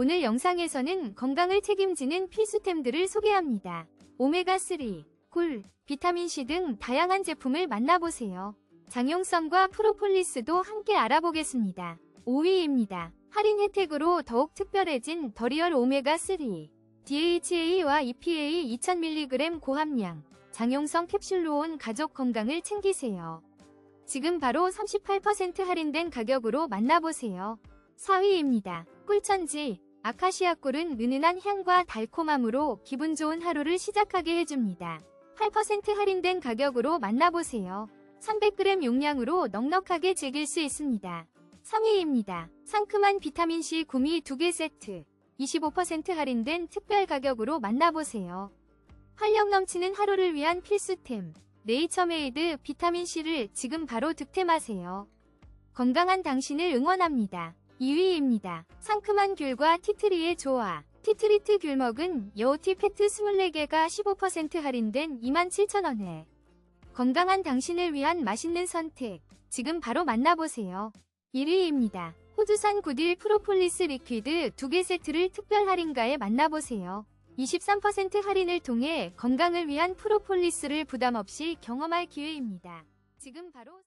오늘 영상에서는 건강을 책임지는 필수템들을 소개합니다. 오메가3, 굴, 비타민C 등 다양한 제품을 만나보세요. 장용성과 프로폴리스도 함께 알아보겠습니다. 5위입니다. 할인 혜택으로 더욱 특별해진 더리얼 오메가3. DHA와 EPA 2000mg 고함량, 장용성 캡슐로 온 가족 건강을 챙기세요. 지금 바로 38% 할인된 가격으로 만나보세요. 4위입니다. 꿀천지, 아카시아 꿀은 은은한 향과 달콤함으로 기분 좋은 하루를 시작하게 해줍니다. 8% 할인된 가격으로 만나보세요. 300g 용량으로 넉넉하게 즐길 수 있습니다. 3위입니다. 상큼한 비타민C 구미 2개 세트. 25% 할인된 특별 가격으로 만나보세요. 활력 넘치는 하루를 위한 필수템. 네이처메이드 비타민C를 지금 바로 득템하세요. 건강한 당신을 응원합니다. 2위입니다. 상큼한 귤과 티트리의 조화. 티트리트 귤 먹은 여우티 페트 24개가 15% 할인된 27,000원에 건강한 당신을 위한 맛있는 선택. 지금 바로 만나보세요. 1위입니다. 호주산 구딜 프로폴리스 리퀴드 2개 세트를 특별 할인가에 만나보세요. 23% 할인을 통해 건강을 위한 프로폴리스를 부담 없이 경험할 기회입니다. 지금 바로